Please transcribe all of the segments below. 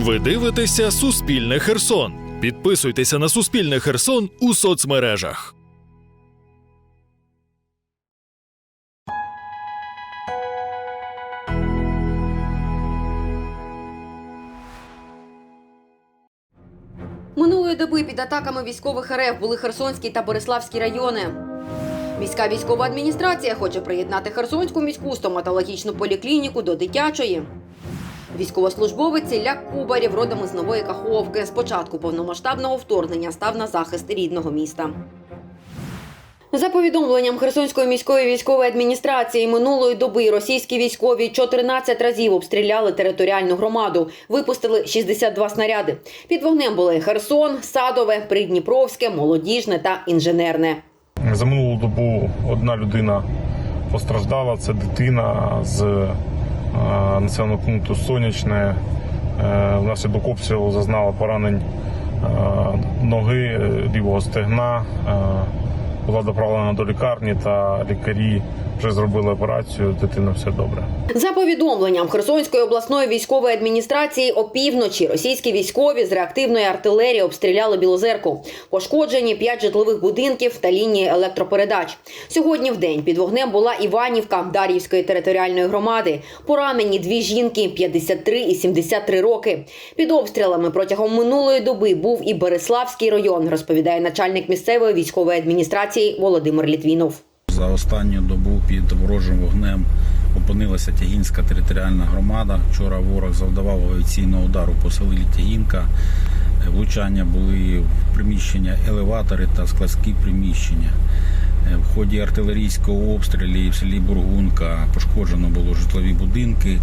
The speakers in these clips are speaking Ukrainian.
Ви дивитеся Суспільне Херсон. Підписуйтеся на Суспільне Херсон у соцмережах. Минулої доби під атаками військових РФ були Херсонський та Бориславський райони. Міська військова адміністрація хоче приєднати Херсонську міську стоматологічну поліклініку до дитячої. Військовослужбовець Ілля Кубарів родом із Нової Каховки. З початку повномасштабного вторгнення став на захист рідного міста. За повідомленням Херсонської міської військової адміністрації минулої доби російські військові 14 разів обстріляли територіальну громаду, випустили 62 снаряди. Під вогнем були Херсон, Садове, Придніпровське, Молодіжне та Інженерне. За минулу добу одна людина постраждала. Це дитина з населеного пункту Сонячне. Е, Внаслідок обстрілу зазнала поранень е, ноги, е, лівого стегна. Була доправлена до лікарні, та лікарі вже зробили операцію. Дитина все добре. За повідомленням Херсонської обласної військової адміністрації, опівночі російські військові з реактивної артилерії обстріляли Білозерку. Пошкоджені п'ять житлових будинків та лінії електропередач. Сьогодні в день під вогнем була Іванівка Дар'ївської територіальної громади. Поранені дві жінки 53 і 73 роки. Під обстрілами протягом минулої доби був і Береславський район, розповідає начальник місцевої військової адміністрації Володимир Літвінов. За останню добу під ворожим вогнем опинилася Тягінська територіальна громада. Вчора ворог завдавав авіаційного удару по селі Тягінка. Е, Влучання були в приміщення елеватори та складські приміщення. Е, В ході артилерійського обстрілу в селі Бургунка пошкоджено було житлові будинки.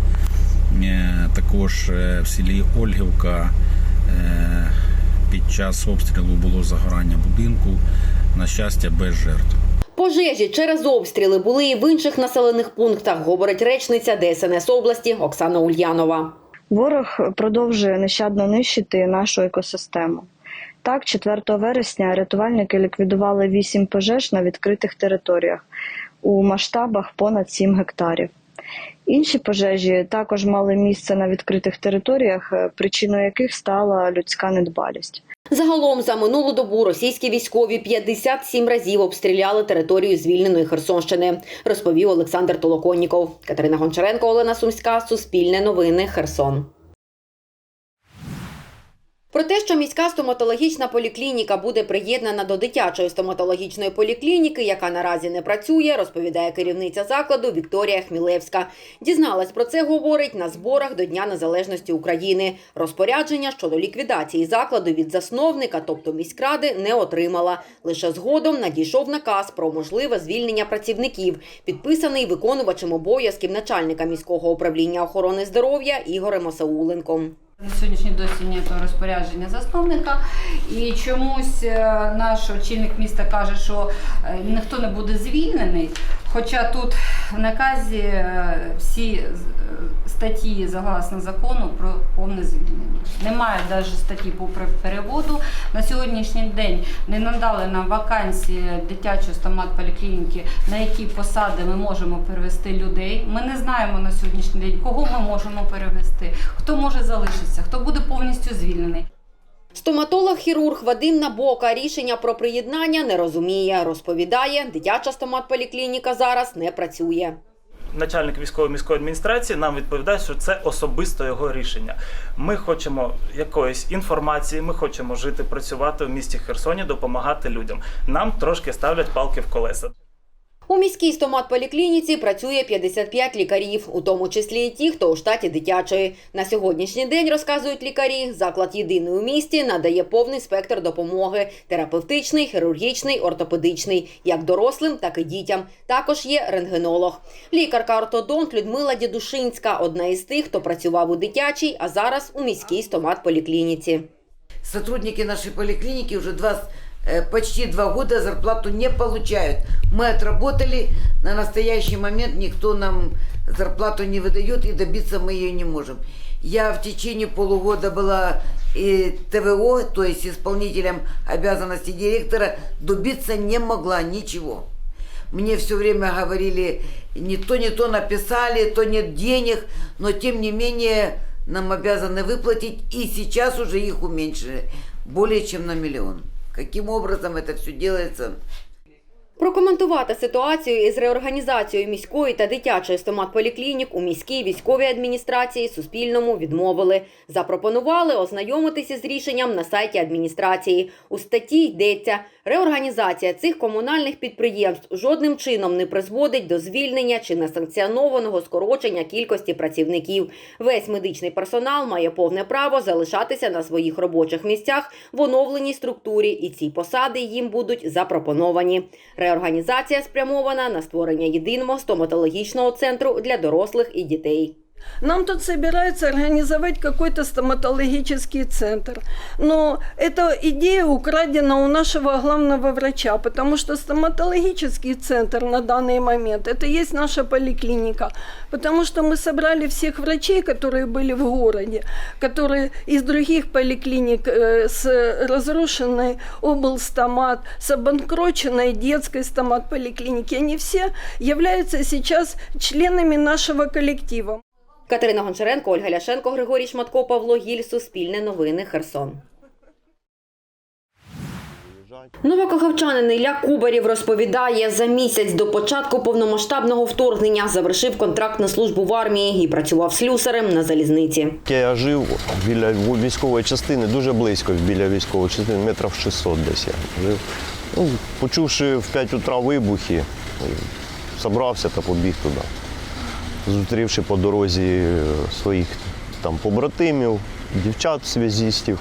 Е, Також в селі Ольгівка під час обстрілу було загорання будинку. На щастя, без жертв. Пожежі через обстріли були і в інших населених пунктах, говорить речниця ДСНС області Оксана Ульянова. Ворог продовжує нещадно нищити нашу екосистему. Так, 4 вересня рятувальники ліквідували 8 пожеж на відкритих територіях у масштабах понад 7 гектарів. Інші пожежі також мали місце на відкритих територіях, причиною яких стала людська недбалість. Загалом за минулу добу російські військові 57 разів обстріляли територію звільненої Херсонщини, розповів Олександр Толоконніков. Катерина Гончаренко, Олена Сумська, Суспільне новини, Херсон. Про те, що міська стоматологічна поліклініка буде приєднана до дитячої стоматологічної поліклініки, яка наразі не працює, розповідає керівниця закладу Вікторія Хмілевська. Дізналась про це, говорить на зборах до Дня Незалежності України. Розпорядження щодо ліквідації закладу від засновника, тобто міськради, не отримала. Лише згодом надійшов наказ про можливе звільнення працівників, підписаний виконувачем обов'язків начальника міського управління охорони здоров'я Ігорем Осауленком. На сьогоднішній досі ні розпорядження засновника, і чомусь е, наш очільник міста каже, що е, ніхто не буде звільнений. Хоча тут в наказі е, всі е, статті согласно закону про повне звільнення. Немає навіть статті по переводу. На сьогоднішній день не надали нам вакансії дитячої стомат-поліклініки, на які посади ми можемо перевести людей. Ми не знаємо на сьогоднішній день, кого ми можемо перевести, хто може залишитися, хто буде повністю звільнений. Стоматолог-хірург Вадим Набока рішення про приєднання не розуміє. Розповідає, дитяча стоматполіклініка зараз не працює. Начальник військової міської адміністрації нам відповідає, що це особисто його рішення. Ми хочемо якоїсь інформації, ми хочемо жити, працювати в місті Херсоні, допомагати людям. Нам трошки ставлять палки в колеса. У міській стоматполіклініці працює 55 лікарів, у тому числі і ті, хто у штаті дитячої. На сьогоднішній день, розказують лікарі, заклад єдиний у місті надає повний спектр допомоги – терапевтичний, хірургічний, ортопедичний, як дорослим, так і дітям. Також є рентгенолог. Лікарка-ортодонт Людмила Дідушинська – одна із тих, хто працював у дитячій, а зараз у міській стоматполіклініці. Сотрудники нашей поликлиники уже два, э, почти два года зарплату не получают. Мы отработали, на настоящий момент никто нам зарплату не выдает и добиться мы ее не можем. Я в течение полугода была и ТВО, то есть исполнителем обязанностей директора, добиться не могла ничего. Мне все время говорили, не то, не то написали, то нет денег, но тем не менее нам обязаны выплатить, и сейчас уже их уменьшили более чем на миллион. Каким образом это все делается, Прокоментувати ситуацію із реорганізацією міської та дитячої стоматполіклінік у міській військовій адміністрації Суспільному відмовили. Запропонували ознайомитися з рішенням на сайті адміністрації. У статті йдеться, реорганізація цих комунальних підприємств жодним чином не призводить до звільнення чи несанкціонованого скорочення кількості працівників. Весь медичний персонал має повне право залишатися на своїх робочих місцях в оновленій структурі, і ці посади їм будуть запропоновані. Реорганізація спрямована на створення єдиного стоматологічного центру для дорослих і дітей. Нам тут собираются организовать какой-то стоматологический центр. Но эта идея украдена у нашего главного врача, потому что стоматологический центр на данный момент это есть наша поликлиника. Потому что мы собрали всех врачей, которые были в городе, которые из других поликлиник э, с разрушенной облстомат, с обанкроченной детской стомат-поликлиники. Они все являются сейчас членами нашего коллектива. Катерина Гончаренко, Ольга Ляшенко, Григорій Шматко, Павло Гіль, Суспільне новини, Херсон. Новокохавчанин Ілля Кубарів розповідає, за місяць до початку повномасштабного вторгнення завершив контракт на службу в армії і працював слюсарем на залізниці. Я жив біля військової частини, дуже близько біля військової частини, метрів 600 десь я жив. Ну, почувши в 5 утра вибухи, зібрався та побіг туди. Зустрівши по дорозі е, своїх там побратимів, дівчат, зв'язістів,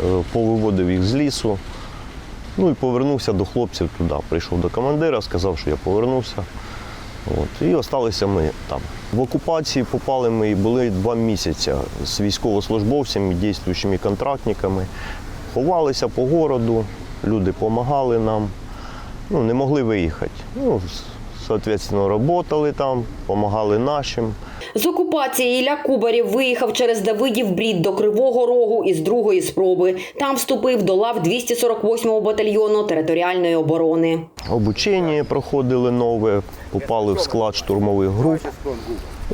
е, повиводив їх з лісу. Ну і повернувся до хлопців туди. Прийшов до командира, сказав, що я повернувся. От, і залишилися ми там. В окупації попали ми і були два місяці з військовослужбовцями, діючими контрактниками. Ховалися по городу, люди допомагали нам, ну, не могли виїхати. Ну, соответственно, працювали там, допомагали нашим. З окупації Ілля Кубарів виїхав через Давидів Брід до Кривого Рогу із другої спроби. Там вступив до лав 248-го батальйону територіальної оборони. Обучення проходили нове, попали в склад штурмових груп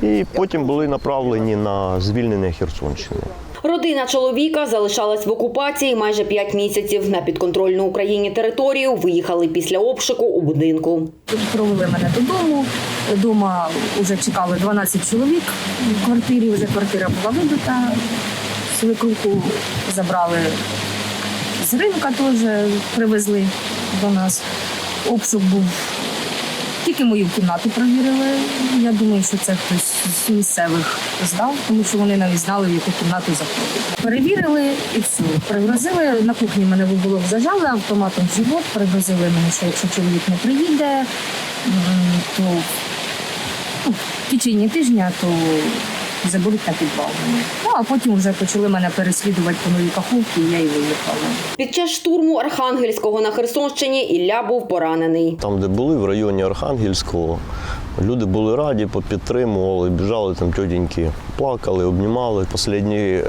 і потім були направлені на звільнення Херсонщини. Родина чоловіка залишалась в окупації майже 5 місяців. На підконтрольну Україні територію виїхали після обшуку у будинку. Провели мене додому. Дома вже чекали 12 чоловік в квартирі. Вже квартира була вибита. Свекруху забрали з ринка, теж привезли до нас. Обшук був. Тільки мою кімнату перевірили. Я думаю, що це хтось з місцевих здав, тому що вони навіть знали, в яку кімнату заходить. Перевірили і все. Пригрозили. На кухні мене в уголок зажали автоматом в живот. Пригрозили мені, що якщо чоловік не приїде, то ну, в течение тижня то заберуть на підвал. Ну а потім вже почали мене переслідувати по новій каховці, і я і виїхала. Під час штурму Архангельського на Херсонщині Ілля був поранений. Там, де були, в районі Архангельського, люди були раді, підтримували, біжали там тітеньки, плакали, обнімали. Останній е,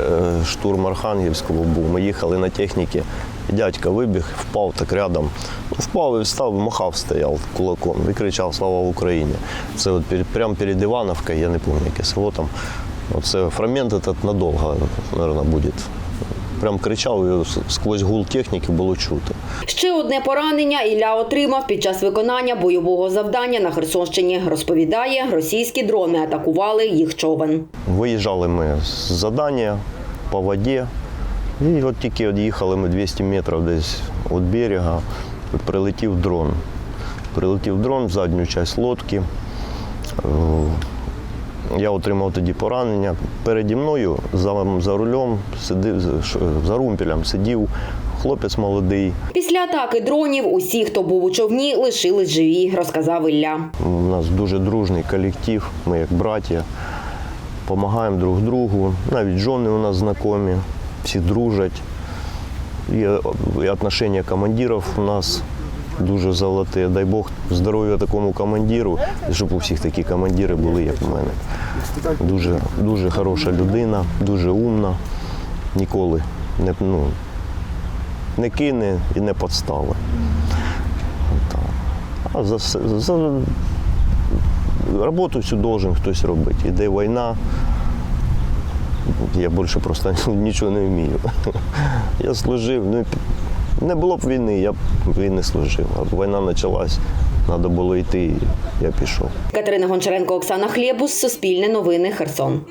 штурм Архангельського був. Ми їхали на техніці, дядька вибіг, впав так рядом. Ну, Впав і встав, махав, стояв кулаком і кричав Слава Україні. Це от прямо перед Івановкою, я не пам'ятаю, яке село там. Оце фрагмент этот надовго, мабуть, буде. Прям кричав, і сквозь гул техніки було чути. Ще одне поранення Ілля отримав під час виконання бойового завдання на Херсонщині. Розповідає, російські дрони атакували їх човен. Виїжджали ми з задання по воді. І от тільки от їхали ми 200 метрів десь від берега, прилетів дрон. Прилетів дрон в задню частину лодки. Е, Я отримав тоді поранення. Переді мною за, за рулем сидив, за румпелем сидів хлопець молодий. Після атаки дронів усі, хто був у човні, лишились живі, розказав Ілля. У нас дуже дружний колектив, ми як браття, допомагаємо друг другу. Навіть жони у нас знайомі, всі дружать. І, отношення командирів у нас дуже золоте. Дай Бог здоров'я такому командиру, щоб у всіх такі командири були, як у мене. Дуже, дуже хороша людина, дуже умна, ніколи не, ну, не кине і не підстави. А за, за роботу всю должен хтось робити. Іде війна, Я більше просто нічого не вмію. Я служив, ну, не було б війни, я б війни служив. А війна почалась, треба було йти, я пішов. Катерина Гончаренко, Оксана Хлєбус, Суспільне новини, Херсон.